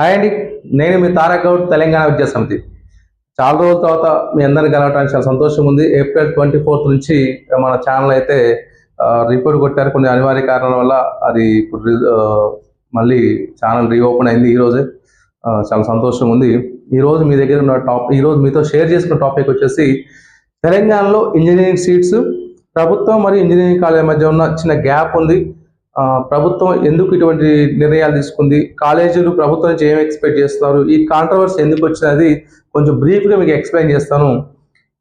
Hi అండి. నేను మీ తారక్ గౌడ్ తెలంగాణ విద్యా సమితి. చాలా రోజుల తర్వాత మీ అందరిని కలవడానికి చాలా సంతోషం ఉంది. ఏప్రిల్ ట్వంటీ ఫోర్త్ నుంచి మన ఛానల్ అయితే రిపోర్ట్ కొట్టారు. కొన్ని అనివార్య కారణాల వల్ల అది ఇప్పుడు రి- మళ్ళీ ఛానల్ రీఓపెన్ అయింది ఈరోజే చాలా సంతోషం ఉంది. ఈరోజు మీ దగ్గర ఉన్న టాప్ ఈ రోజు మీతో షేర్ చేసుకున్న టాపిక్ వచ్చేసి తెలంగాణలో ఇంజనీరింగ్ సీట్స్ ప్రభుత్వం మరియు ఇంజనీరింగ్ కాలేజ్ మధ్య ఉన్న చిన్న గ్యాప్ ఉంది. ప్రభుత్వం ఎందుకు ఇటువంటి నిర్ణయాలు తీసుకుంది? కాలేజీలు ప్రభుత్వం నుంచి ఏం ఎక్స్పెక్ట్ చేస్తున్నారు? ఈ కాంట్రవర్సీ ఎందుకు వచ్చినది కొంచెం బ్రీఫ్గా మీకు ఎక్స్ప్లెయిన్ చేస్తాను.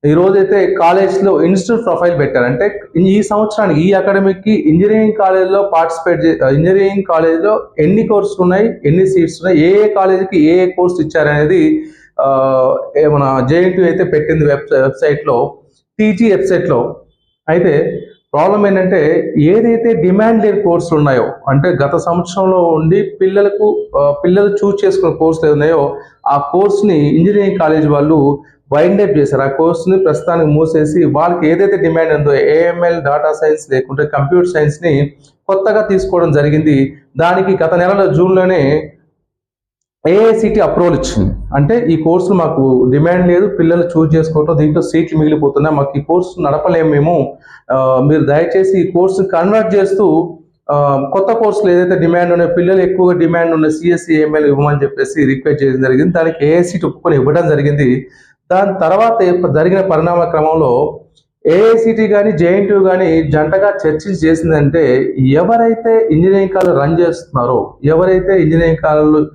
ఈరోజైతే కాలేజ్లో ఇన్స్టిట్యూట్ ప్రొఫైల్ పెట్టారు. అంటే ఈ సంవత్సరానికి ఈ అకాడమిక్కి ఇంజనీరింగ్ కాలేజ్లో పార్టిసిపేట్ ఇంజనీరింగ్ కాలేజ్లో ఎన్ని కోర్సులు ఉన్నాయి ఎన్ని సీట్స్ ఉన్నాయి ఏ ఏ కాలేజీకి ఏ ఏ కోర్సు ఇచ్చారనేది ఆ, మన జేఎన్టీ అయితే పెట్టింది వెబ్ వెబ్సైట్లో టీజీ వెబ్సైట్లో అయితే ప్రాబ్లం ఏంటంటే ఏదైతే డిమాండ్ లేని కోర్సులు ఉన్నాయో అంటే గత సంవత్సరంలో ఉండి పిల్లలకు పిల్లలు చూస్ చేసుకున్న కోర్సులు ఉన్నాయో ఆ కోర్సుని ఇంజనీరింగ్ కాలేజ్ వాళ్ళు వైండ్ అప్ చేశారు. ఆ కోర్సుని ప్రస్తుతానికి మూసేసి వాళ్ళకి ఏదైతే డిమాండ్ ఉందో ఏఎంఎల్ డాటా సైన్స్ లేకుంటే కంప్యూటర్ సైన్స్ని కొత్తగా తీసుకోవడం జరిగింది. దానికి గత నెలలో జూన్లోనే ఏఐసిటి అప్రూవల్ ఇచ్చింది. అంటే ఈ కోర్సులు మాకు డిమాండ్ లేదు పిల్లలు చూస్ చేసుకోవటం దీంట్లో సీట్లు మిగిలిపోతున్నాయి. మాకు ఈ కోర్సు నడపలేము మేము. మీరు దయచేసి ఈ కోర్సు కన్వర్ట్ చేస్తూ కొత్త కోర్సులు ఏదైతే డిమాండ్ ఉన్నాయో పిల్లలు ఎక్కువగా డిమాండ్ ఉన్న సిఎస్సి ఏఎంఎల్ ఇవ్వమని చెప్పేసి రిక్వెస్ట్ చేయడం జరిగింది. దానికి ఏఐసిటి ఒప్పుకొని ఇవ్వడం జరిగింది. దాని తర్వాత జరిగిన పరిణామ క్రమంలో ఏఐసిటి కానీ జేఎన్టీ కానీ జంటగా చర్చించి చేసిందంటే ఎవరైతే ఇంజనీరింగ్ కాలేజ్ రన్ చేస్తున్నారో ఎవరైతే ఇంజనీరింగ్ కాలేజ్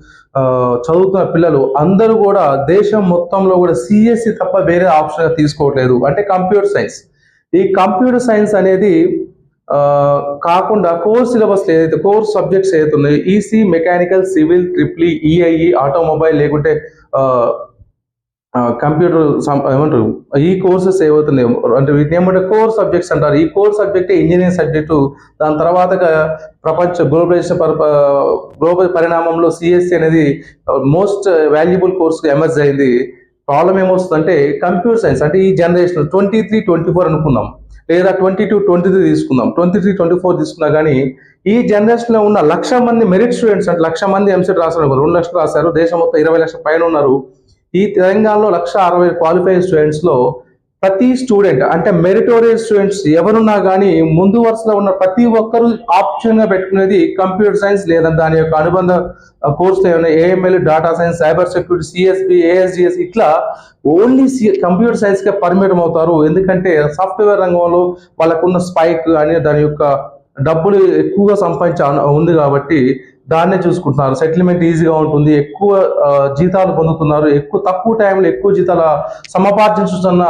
చదువుతున్న పిల్లలు అందరూ కూడా దేశం మొత్తంలో కూడా సిఎస్సి తప్ప వేరే ఆప్షన్ తీసుకోవట్లేదు. అంటే కంప్యూటర్ సైన్స్ ఈ కంప్యూటర్ సైన్స్ అనేది కాకుండా కోర్ సిలబస్ ఏదైతే కోర్ సబ్జెక్ట్స్ ఏదైతే ఉన్నాయో EC mechanical civil triple E EIE automobile లేకుంటే కంప్యూటర్ ఏమంటారు ఈ కోర్సెస్ ఏవవుతున్నాయి అంటే వీటిని ఏమంటే కోర్ సబ్జెక్ట్స్ అంటారు. ఈ కోర్ సబ్జెక్టే ఇంజనీరింగ్ సబ్జెక్టు. దాని తర్వాత ప్రపంచ గ్లోబలైజేషన్ గ్లోబల్ పరిణామంలో సిఎస్సి అనేది మోస్ట్ వాల్యుబుల్ కోర్స్ ఎమర్జ్ అయింది. ప్రాబ్లం ఏమొస్తుందంటే కంప్యూటర్ సైన్స్ అంటే ఈ generation twenty three twenty four అనుకుందాం. లేదా ట్వంటీ టూ ట్వంటీ త్రీ తీసుకుందాం. ట్వంటీ త్రీ ట్వంటీ ఫోర్ తీసుకున్నా కానీ ఈ జనరేషన్లో ఉన్న లక్ష మంది మెరిట్ స్టూడెంట్స్ అంటే లక్ష మంది ఎంసెట్ రాశారు రెండు లక్షలు రాశారు. దేశం మొత్తం ఇరవై లక్షల పైన ఉన్నారు. ఈ తెలంగాణలో లక్ష అరవై క్వాలిఫైడ్ స్టూడెంట్స్లో ప్రతి స్టూడెంట్ అంటే మెరిటోరియస్ స్టూడెంట్స్ ఎవరున్నా కానీ ముందు వరుసలో ఉన్న ప్రతి ఒక్కరూ ఆప్షన్గా పెట్టుకునేది కంప్యూటర్ సైన్స్ లేదా దాని యొక్క అనుబంధ కోర్సులు ఏమైనా AML data science cyber security CSP ASGS ఇట్లా ఓన్లీ సి కంప్యూటర్ సైన్స్కే పరిమితం అవుతారు. ఎందుకంటే సాఫ్ట్వేర్ రంగంలో వాళ్ళకున్న స్పైక్ అని దాని యొక్క డబ్బులు ఎక్కువగా సంపాదించ ఉంది కాబట్టి దాన్నే చూసుకుంటున్నారు. సెటిల్మెంట్ ఈజీగా ఉంటుంది. ఎక్కువ జీతాలు పొందుతున్నారు. ఎక్కువ తక్కువ టైంలో ఎక్కువ జీతాల సమాపార్జించుతున్న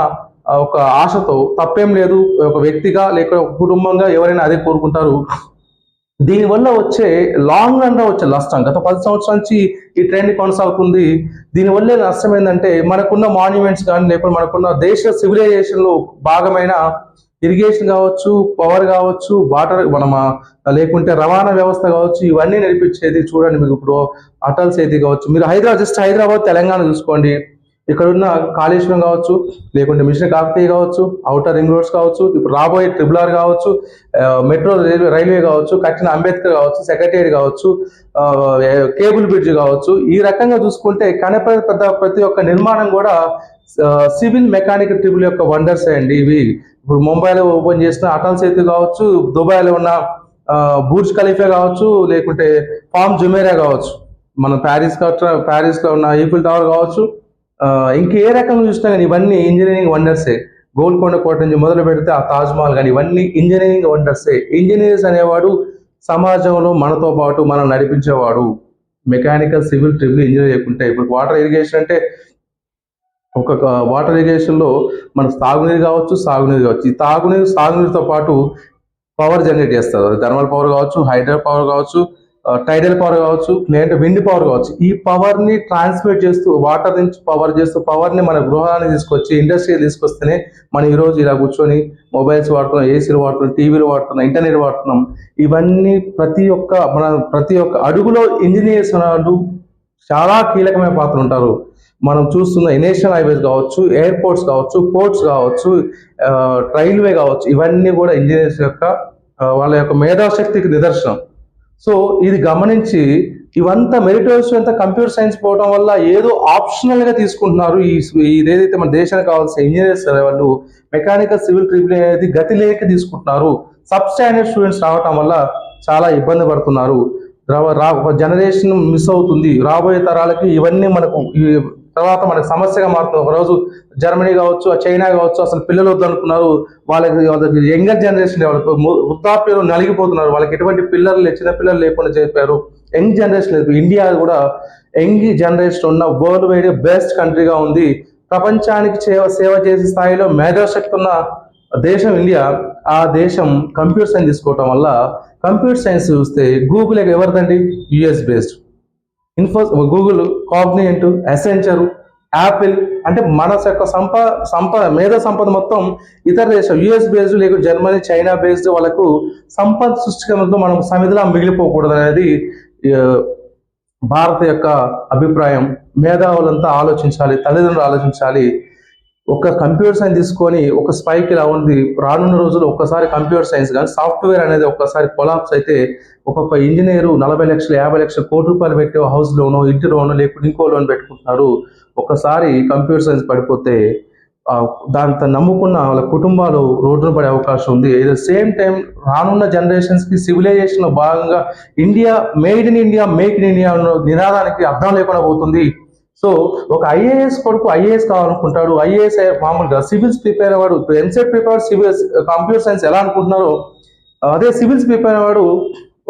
ఒక ఆశతో తప్పేం లేదు. ఒక వ్యక్తిగా లేక కుటుంబంగా ఎవరైనా అదే కోరుకుంటారు. దీనివల్ల వచ్చే లాంగ్ రన్లో వచ్చే నష్టం. గత పది సంవత్సరాల నుంచి ఈ ట్రెండ్ కొనసాగుతుంది. దీనివల్ల నష్టం ఏంటంటే మనకున్న మాన్యుమెంట్స్ కానీ లేకపోతే మనకున్న దేశ సివిలైజేషన్లో భాగమైన ఇరిగేషన్ కావచ్చు పవర్ కావచ్చు వాటర్ మన లేకుంటే రవాణా వ్యవస్థ కావచ్చు ఇవన్నీ నడిపించేది చూడండి మీకు ఇప్పుడు అటల్ సేతి కావచ్చు. మీరు హైదరాబాద్ జస్ట్ హైదరాబాద్ తెలంగాణ చూసుకోండి. ఇక్కడ ఉన్న కాళేశ్వరం కావచ్చు లేకుంటే మిషన్ కాకతీయ కావచ్చు అవుటర్ రింగ్ రోడ్స్ కావచ్చు ఇప్పుడు రాబోయే ట్రిపుల్ ఆర్ కావచ్చు మెట్రో రైల్వే రైల్వే కావచ్చు కట్టిన అంబేద్కర్ కావచ్చు సెక్రటరియట్ కావచ్చు కేబుల్ బ్రిడ్జ్ కావచ్చు ఈ రకంగా చూసుకుంటే కనపడే పెద్ద ప్రతి ఒక్క నిర్మాణం కూడా సివిల్ మెకానిక్ ట్రిపుల్ యొక్క వండర్స్ అండి ఇవి. ఇప్పుడు ముంబైలో ఓపెన్ చేసిన అటల్ సేతు కావచ్చు దుబాయ్లో ఉన్న బూర్జ్ ఖలీఫా కావచ్చు లేకుంటే ఫామ్ జుమేరా కావచ్చు. మన ప్యారిస్ కావచ్చు ప్యారిస్లో ఉన్న ఈఫిల్ టవర్ కావచ్చు. ఇంకే రకంగా చూసినా కానీ ఇవన్నీ ఇంజనీరింగ్ వండర్సే గోల్కొండ కోట నుంచి మొదలు పెడితే ఆ తాజ్మహల్ కానీ ఇవన్నీ ఇంజనీరింగ్ వండర్సే ఇంజనీర్స్ అనేవాడు సమాజంలో మనతో పాటు మనం నడిపించేవాడు. మెకానికల్ సివిల్ ట్రిపుల్ ఇంజనీర్ చేయకుంటే ఇప్పుడు వాటర్ ఇరిగేషన్ అంటే ఒక వాటర్ ఇరిగేషన్లో మన తాగునీరు కావచ్చు సాగునీరు కావచ్చు. ఈ తాగునీరు సాగునీరుతో పాటు పవర్ జనరేట్ చేస్తారు. అది థర్మల్ పవర్ కావచ్చు హైడ్రల్ పవర్ కావచ్చు టైడల్ పవర్ కావచ్చు లేదంటే విండ్ పవర్ కావచ్చు. ఈ పవర్ని ట్రాన్స్మిట్ చేస్తూ వాటర్ నుంచి పవర్ చేస్తూ పవర్ని మన గృహాన్ని తీసుకొచ్చి ఇండస్ట్రీ తీసుకొస్తేనే మనం ఈరోజు ఇలా కూర్చొని మొబైల్స్ వాడుతున్నాం ఏసీలు వాడుతున్నాం టీవీలు వాడుతున్నాం ఇంటర్నెట్ వాడుతున్నాం. ఇవన్నీ ప్రతి ఒక్క మన ప్రతి ఒక్క అడుగులో ఇంజనీర్స్ వాళ్ళు చాలా కీలకమైన పాత్ర ఉంటారు. మనం చూస్తున్న నేషనల్ హైవేస్ కావచ్చు ఎయిర్పోర్ట్స్ కావచ్చు పోర్ట్స్ కావచ్చు రైల్వే కావచ్చు ఇవన్నీ కూడా ఇంజనీర్స్ యొక్క వాళ్ళ యొక్క మేధాశక్తికి నిదర్శనం. సో ఇది గమనించి ఇవంతా మెరిటోరియస్ అంతా కంప్యూటర్ సైన్స్ పోవడం వల్ల ఏదో ఆప్షనల్గా తీసుకుంటున్నారు ఈ ఇదేదైతే మన దేశానికి కావాల్సిన ఇంజనీర్స్ వాళ్ళు మెకానికల్ సివిల్ ట్రిపుల్ అనేది గతి లేక తీసుకుంటున్నారు. సబ్ స్టాండర్డ్ స్టూడెంట్స్ రావటం వల్ల చాలా ఇబ్బంది పడుతున్నారు. ఒక జనరేషన్ మిస్ అవుతుంది. రాబోయే తరాలకి ఇవన్నీ మనకు తర్వాత మనకు సమస్యగా మారుతుంది ఒక రోజు జర్మనీ కావచ్చు చైనా కావచ్చు అసలు పిల్లలు వద్దనుకున్నారు. వాళ్ళకి వాళ్ళకి యంగర్ జనరేషన్ వాళ్ళకి. నలిగిపోతున్నారు. వాళ్ళకి ఎటువంటి పిల్లలు చిన్న పిల్లలు లేకుండా చెప్పారు. యంగ్ జనరేషన్ లేదు. ఇండియా కూడా యంగ్ జనరేషన్ ఉన్న వరల్డ్ వైడ్ బెస్ట్ కంట్రీగా ఉంది. ప్రపంచానికి సేవ సేవ చేసే స్థాయిలో మేధాశక్తి ఉన్న దేశం ఇండియా ఆ దేశం కంప్యూటర్ సైన్స్ తీసుకోవటం వల్ల కంప్యూటర్ సైన్స్ చూస్తే గూగుల్ ఎవరిదండి? US based info Google Cognizant Accenture Apple అంటే మన యొక్క సంప సంపద మేధా సంపద మొత్తం ఇతర దేశం యుఎస్ బేస్డ్ లేకుంటే జర్మనీ చైనా బేస్డ్ వాళ్ళకు సంపద సృష్టికరణతో మనం సమిధిలా మిగిలిపోకూడదు అనేది భారత యొక్క అభిప్రాయం. మేధావులంతా ఆలోచించాలి తల్లిదండ్రులు ఆలోచించాలి ఒక కంప్యూటర్ సైన్స్ తీసుకొని ఒక స్పైక్ ఇలా ఉంది. రానున్న రోజుల్లో ఒక్కసారి కంప్యూటర్ సైన్స్ కానీ సాఫ్ట్వేర్ అనేది ఒక్కసారి కొలాప్స్ అయితే ఒక్కొక్క ఇంజనీరు నలభై లక్షలు యాభై లక్షలు కోటి రూపాయలు పెట్టి హౌస్ లోను ఇంటి లోను లేకుంటే ఇంకో లోన్ పెట్టుకుంటున్నారు. ఒక్కసారి కంప్యూటర్ సైన్స్ పడిపోతే ఆ, దాంతో నమ్ముకున్న వాళ్ళ కుటుంబాలు రోడ్డున పడే అవకాశం ఉంది. ఎట్ ద సేమ్ టైం రానున్న జనరేషన్స్కి సివిలైజేషన్లో భాగంగా India made in India make in India నినాదానికి అర్థం లేకుండా పోతుంది. సో ఒక ఐఏఎస్ కొడుకు ఐఏఎస్ కావాలనుకుంటాడు. ఐఏఎస్ మామూలుగా civils prepare అవ్వడు. EAMCET prepare civils computer science ఎలా అనుకుంటున్నారో అదే సివిల్స్ ప్రిపేర్ అవ్వడు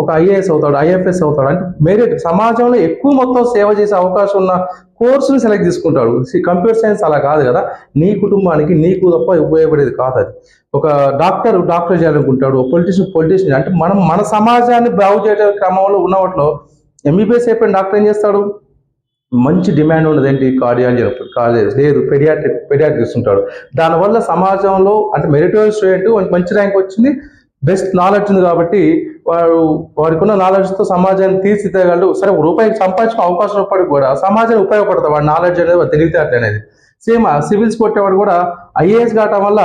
ఒక ఐఏఎస్ అవుతాడు ఐఎఫ్ఎస్ అవుతాడు. అంటే మెరిట్ సమాజంలో ఎక్కువ మొత్తం సేవ చేసే అవకాశం ఉన్న కోర్సుని సెలెక్ట్ చేసుకుంటాడు. కంప్యూటర్ సైన్స్ అలా కాదు కదా. నీ కుటుంబానికి నీకు తప్ప ఉపయోగపడేది కాదు అది. ఒక డాక్టర్ డాక్టర్ చేయాలనుకుంటాడు ఒక పొలిటీషియన్ పొలిటీషియన్ అంటే మనం మన సమాజాన్ని బాగు చేయడం క్రమంలో ఉన్నవాటిలో ఎంబీబీఎస్ అయిపోయిన డాక్టర్ ఏం చేస్తాడు? మంచి డిమాండ్ ఉన్నది ఏంటి కార్డియాలజీ కార్డియాలజీ లేదు పెడియాట్రిక్ పెడియాట్రిక్స్ ఉంటాడు. దానివల్ల సమాజంలో అంటే మెరిటోరియల్ స్టూడెంట్ మంచి ర్యాంక్ వచ్చింది. బెస్ట్ నాలెడ్జ్ ఉంది కాబట్టి వాడు వారికి ఉన్న నాలెడ్జ్తో సమాజాన్ని తీర్చిదిద్దగలడు. సరే రూపాయి రూపాయికి సంపాదించిన అవకాశం ఉన్నప్పటికీ కూడా సమాజానికి ఉపయోగపడతాడు. వాడి నాలెడ్జ్ అనేది వాడి తెలివితేటలు అనేది. సేమ్ సివిల్స్ కొట్టేవాడు కూడా ఐఏఎస్ కావటం వల్ల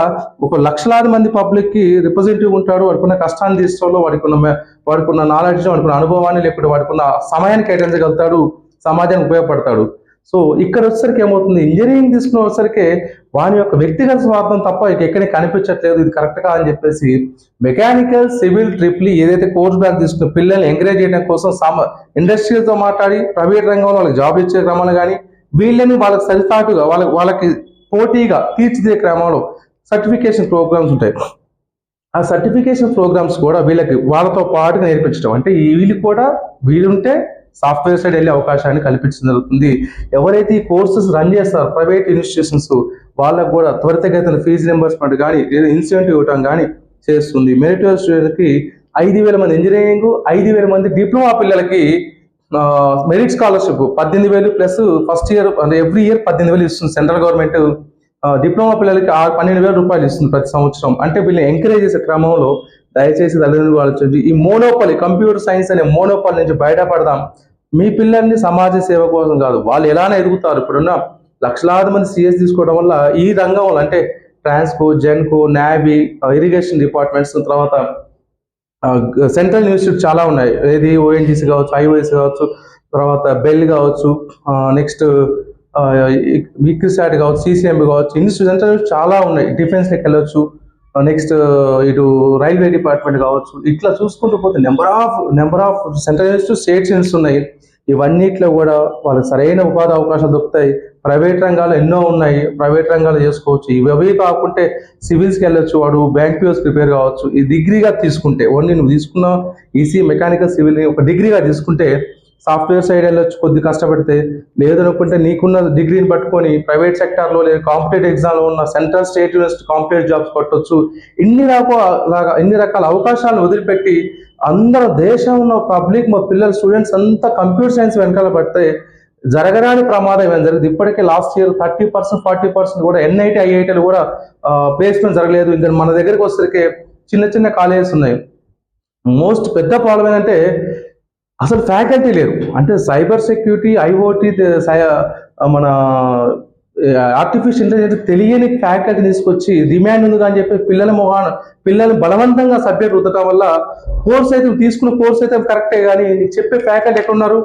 ఒక లక్షలాది మంది పబ్లిక్కి రిప్రజెంటేటివ్ ఉంటాడు. వాడుకున్న కష్టాన్ని తీసుకోవడంలో వాడికున్న వాడికి ఉన్న నాలెడ్జ్ వాడుకున్న అనుభవాన్ని లేకుంటే వాడుకున్న సమయాన్ని కేటాయించగలుగుతాడు. సమాజానికి ఉపయోగపడతాడు. సో ఇక్కడ వచ్చేసరికి ఏమవుతుంది? ఇంజనీరింగ్ తీసుకున్న వచ్చేసరికి వాని యొక్క వ్యక్తిగత స్వార్థం తప్ప ఇక ఎక్కడికి కనిపించట్లేదు. ఇది కరెక్ట్ కాదని చెప్పేసి మెకానికల్ సివిల్ ట్రిప్లీ ఏదైతే కోర్స్ బ్యాక్ తీసుకున్న పిల్లల్ని ఎంకరేజ్ చేయడం కోసం సమ ఇండస్ట్రీలతో మాట్లాడి ప్రైవేట్ రంగంలో వాళ్ళకి జాబ్ ఇచ్చే క్రమాలు కానీ వీళ్ళని వాళ్ళకి సరితాటుగా వాళ్ళకి వాళ్ళకి పోటీగా తీర్చిదే క్రమంలో సర్టిఫికేషన్ ప్రోగ్రామ్స్ ఉంటాయి. ఆ సర్టిఫికేషన్ ప్రోగ్రామ్స్ కూడా వీళ్ళకి వాళ్ళతో పాటుగా నేర్పించడం. అంటే ఈ వీళ్ళు కూడా వీలుంటే సాఫ్ట్వేర్ సైడ్ వెళ్ళే అవకాశాన్ని కల్పించడం జరుగుతుంది. ఎవరైతే ఈ కోర్సెస్ రన్ చేస్తారో ప్రైవేట్ ఇన్స్టిట్యూషన్స్ వాళ్ళకు కూడా త్వరితగతిన ఫీజు రింబర్స్మెంట్ కానీ లేదా ఇన్సెంటివ్ ఇవ్వటం కానీ చేస్తుంది. మెరిటోరియల్ స్టూడెంట్కి ఐదు వేల మంది ఇంజనీరింగ్ ఐదు వేల మంది డిప్లొమా పిల్లలకి మెరిట్ స్కాలర్షిప్ పద్దెనిమిది వేలు ప్లస్ ఫస్ట్ ఇయర్ అంటే ఎవ్రీ ఇయర్ పద్దెనిమిది వేలు ఇస్తుంది సెంట్రల్ గవర్నమెంట్ డిప్లొమా పిల్లలకి ఆరు పన్నెండు వేల రూపాయలు ఇస్తుంది ప్రతి సంవత్సరం. అంటే వీళ్ళని ఎంకరేజ్ చేసే క్రమంలో దయచేసి తల్లిదండ్రులు ఆలోచించి ఈ మోనోపాలి కంప్యూటర్ సైన్స్ అనే మోనోపాలి నుంచి బయటపడదాం. మీ పిల్లల్ని సమాజ సేవ కోసం కాదు వాళ్ళు ఎలానే ఎదుగుతారు. ఇప్పుడున్న లక్షలాది మంది సిఎస్ తీసుకోవడం వల్ల ఈ రంగంలో అంటే Transco Genco navy irrigation departments తర్వాత సెంట్రల్ ఇన్స్టిట్యూట్ చాలా ఉన్నాయి. ఏది ఓఎన్జీసీ కావచ్చు ఐఓఎస్ కావచ్చు తర్వాత బెల్ కావచ్చు నెక్స్ట్ విక్రిసాట్ కావచ్చు సీసీఎంబి కావచ్చు ఇన్స్టిట్యూషన్స్ చాలా ఉన్నాయి. డిఫెన్స్కి వెళ్ళొచ్చు నెక్స్ట్ ఇటు రైల్వే డిపార్ట్మెంట్ కావచ్చు ఇట్లా చూసుకుంటూ పోతే number of number of central institute states ఇన్స్ ఉన్నాయి ఇవన్నిట్లో కూడా వాళ్ళకి సరైన ఉపాధి అవకాశాలు దొరుకుతాయి. ప్రైవేట్ రంగాలు ఎన్నో ఉన్నాయి. ప్రైవేట్ రంగాలు చేసుకోవచ్చు. ఇవి కాకుంటే సివిల్స్కి వెళ్ళొచ్చు వాడు బ్యాంక్ పిఎస్ ప్రిపేర్ కావచ్చు. ఈ డిగ్రీగా తీసుకుంటే ఓన్లీ నువ్వు తీసుకున్న ఈసీ మెకానికల్ సివిల్ని ఒక డిగ్రీగా తీసుకుంటే సాఫ్ట్వేర్ సైడ్ వెళ్ళొచ్చు కొద్ది కష్టపడితే లేదనుకుంటే నీకున్న డిగ్రీని పట్టుకొని ప్రైవేట్ సెక్టార్లో లేదా కాంపిటేటివ్ ఎగ్జామ్లో ఉన్న central state university competitive jobs కొట్టొచ్చు ఇన్ని రకాల ఇన్ని రకాల అవకాశాలను వదిలిపెట్టి అందరూ దేశంలో ఉన్న పబ్లిక్ మా పిల్లల స్టూడెంట్స్ అంతా కంప్యూటర్ సైన్స్ వెనకాల పడితే జరగరాని ప్రమాదం ఏమైనా జరిగింది. ఇప్పటికే last year thirty percent forty percent కూడా ఎన్ఐటి ఐఐటీలు కూడా ప్లేస్మెంట్ జరగలేదు. ఇంకా మన దగ్గరికి వచ్చేసరికి చిన్న చిన్న కాలేజెస్ ఉన్నాయి. మోస్ట్ పెద్ద ప్రాబ్లం ఏంటంటే అసలు ఫ్యాకల్టీ లేరు. అంటే సైబర్ సెక్యూరిటీ ఐఓటీ మన ఆర్టిఫిషియల్ ఇంటెలిజెన్స్ తెలియని ఫ్యాకల్టీ తీసుకొచ్చి డిమాండ్ ఉంది అని చెప్పి పిల్లల మొహాన పిల్లలు బలవంతంగా సబ్జెక్ట్ రుద్దటం వల్ల కోర్స్ అయితే తీసుకున్న కోర్స్ అయితే కరెక్టే కానీ నీకు చెప్పే ఫ్యాకల్టీ ఎక్కడున్నారు?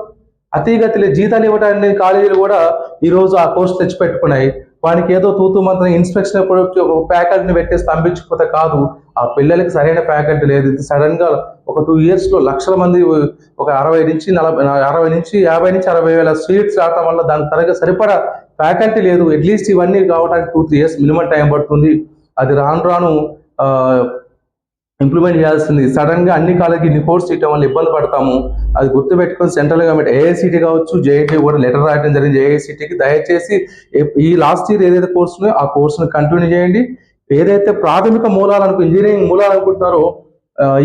అతిగతిలో జీతాలు ఇవ్వడానికి కాలేజీలు కూడా ఈ రోజు ఆ కోర్స్ తెచ్చిపెట్టుకున్నాయి. వానికి ఏదో తూతు మంత్రం ఇన్స్పెక్షన్ అప్పుడు ఒక ప్యాకెట్ని పెట్టేసి పంపించకపోతే కాదు ఆ పిల్లలకి సరైన ప్యాకెట్ లేదు. సడన్గా ఒక టూ ఇయర్స్లో లక్షల మంది ఒక అరవై నుంచి నలభై అరవై నుంచి యాభై నుంచి అరవై వేల సీట్స్ రావటం వల్ల దాని తరగతి సరిపడా ఫ్యాకల్టీ లేదు. అట్లీస్ట్ ఇవన్నీ కావడానికి two three years minimum time పడుతుంది. అది రాను రాను ఇంప్లిమెంట్ చేయాల్సింది. సడన్గా అన్ని కాలేజీకి ఇన్ని కోర్స్ ఇవ్వడం వల్ల ఇబ్బంది పడతాము. అది గుర్తుపెట్టుకొని సెంట్రల్ గవర్నమెంట్ ఏఐసిటీ కావచ్చు జేఐటీ కూడా లెటర్ రాయడం జరిగింది. ఏఐసిటీకి దయచేసి ఈ లాస్ట్ ఇయర్ ఏదైతే కోర్సు ఉన్నాయో ఆ కోర్సును కంటిన్యూ చేయండి. ఏదైతే ప్రాథమిక మూలాలు అనుకు ఇంజనీరింగ్ మూలాలు అనుకుంటున్నారో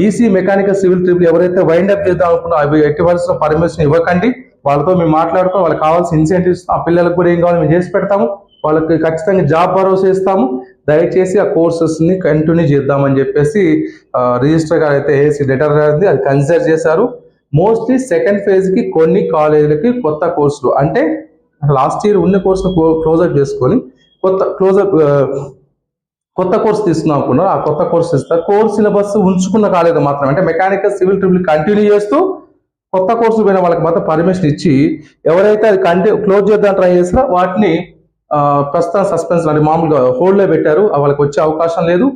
ఈసీ మెకానికల్ సివిల్ ట్రిపుల్ ఎవరైతే వైండ్ అప్ చేద్దాం అనుకున్నారో అవి ఎట్టి పరిస్థితుల్లో పర్మిషన్ ఇవ్వకండి. వాళ్ళతో మేము మాట్లాడుకో వాళ్ళకి కావాల్సిన ఇన్సెంటివ్స్ ఆ పిల్లలకు కూడా ఏం కావాలో మేము చేసి పెడతాము. వాళ్ళకి ఖచ్చితంగా జాబ్ భరోసా ఇస్తాము. దయచేసి ఆ కోర్సెస్ని కంటిన్యూ చేద్దామని చెప్పేసి రిజిస్టర్ గారు అయితే ఏసీ లెటర్ రాసింది అది కన్సిడర్ చేశారు. మోస్ట్లీ సెకండ్ ఫేజ్కి కొన్ని కాలేజీలకి కొత్త కోర్సులు అంటే లాస్ట్ ఇయర్ ఉన్న కోర్సును క్లోజప్ చేసుకొని కొత్త క్లోజప్ కొత్త కోర్స్ తీసుకున్నాం అనుకున్నారు. ఆ కొత్త కోర్స్ ఇస్తారు కోర్స్ సిలబస్ ఉంచుకున్న కాలేజీ మాత్రం అంటే మెకానికల్ సివిల్ ట్రిపుల్ కంటిన్యూ చేస్తూ కొత్త కోర్సు పోయిన వాళ్ళకి మాత్రం పర్మిషన్ ఇచ్చి ఎవరైతే అది కంటి క్లోజ్ చేద్దాం ట్రై చేసినా వాటిని ప్రస్తుతం సస్పెన్స్ అంటే మామూలుగా హోల్డ్లో పెట్టారు. వాళ్ళకి వచ్చే అవకాశం లేదు.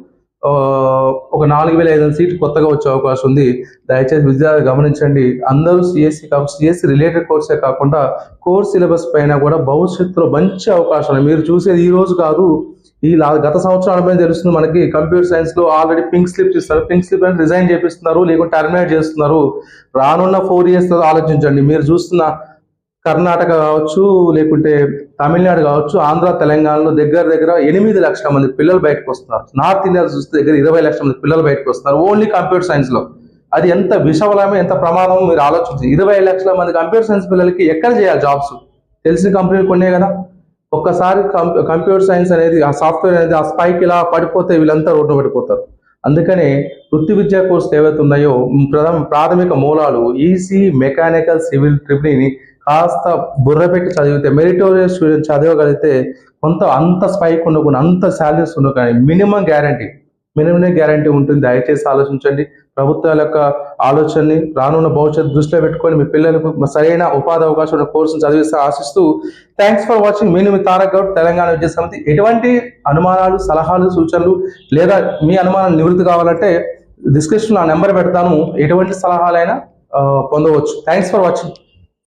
ఒక నాలుగు వేల ఐదు వందల సీట్లు కొత్తగా వచ్చే అవకాశం ఉంది. దయచేసి విద్యార్థులు గమనించండి. అందరూ సిఎస్సి కాకుండా సిఎస్సి రిలేటెడ్ కోర్సే కాకుండా కోర్స్ సిలబస్ పైన కూడా భవిష్యత్తులో మంచి అవకాశాలు మీరు చూసేది ఈ రోజు కాదు. ఈ గత సంవత్సరం అనుభవం తెలుస్తుంది మనకి. కంప్యూటర్ సైన్స్లో ఆల్రెడీ పింక్ స్లిప్ ఇస్తారు. పింక్ స్లిప్ అంటే రిజైన్ చేపిస్తున్నారు లేకుంటే టర్మినేట్ చేస్తున్నారు. రానున్న ఫోర్ ఇయర్స్ ఆలోచించండి. మీరు చూస్తున్న కర్ణాటక కావచ్చు లేకుంటే తమిళనాడు కావచ్చు ఆంధ్ర తెలంగాణలో దగ్గర దగ్గర ఎనిమిది లక్షల మంది పిల్లలు బయటకు వస్తున్నారు. నార్త్ ఇండియా చూస్తే దగ్గర ఇరవై లక్షల మంది పిల్లలు బయటకు వస్తున్నారు. ఓన్లీ కంప్యూటర్ సైన్స్లో. అది ఎంత విషవలమే ఎంత ప్రమాదమో మీరు ఆలోచించి ఇరవై లక్షల మంది కంప్యూటర్ సైన్స్ పిల్లలకి ఎక్కడ చేయాలి జాబ్స్? తెలిసిన కంపెనీలు కొనే కదా. ఒక్కసారి కంప్యూటర్ సైన్స్ అనేది ఆ సాఫ్ట్వేర్ అనేది ఆ స్పైక్ ఇలా పడిపోతే వీళ్ళంతా రోడ్డు పడిపోతారు. అందుకనే వృత్తి విద్యా కోర్సులు ఏవైతే ఉన్నాయో ప్రథమ ప్రాథమిక మూలాలు ఈసీ మెకానికల్ సివిల్ ట్రిపుల్ని కాస్త బుర్ర పెట్టి చదివితే మెరిటోరియస్ స్టూడెంట్ చదవగలిగితే కొంత అంత స్పైక్ ఉండకుండా అంత శాలరీస్ ఉండవు కానీ మినిమం గ్యారంటీ మినిమం గ్యారంటీ ఉంటుంది. దయచేసి ఆలోచించండి. ప్రభుత్వాల యొక్క ఆలోచనని రానున్న భవిష్యత్తు దృష్టిలో పెట్టుకొని మీ పిల్లలకు సరైన ఉపాధి అవకాశం ఉన్న కోర్సును చదివిస్తే ఆశిస్తూ థ్యాంక్స్ ఫర్ వాచింగ్ మీ తారక్ గౌడ్ తెలంగాణ విద్యా సమితి. ఎటువంటి అనుమానాలు సలహాలు సూచనలు లేదా మీ అనుమానం నివృత్తి కావాలంటే డిస్క్రిప్షన్ నా నెంబర్ పెడతాను. ఎటువంటి సలహాలైనా పొందవచ్చు. Thanks for watching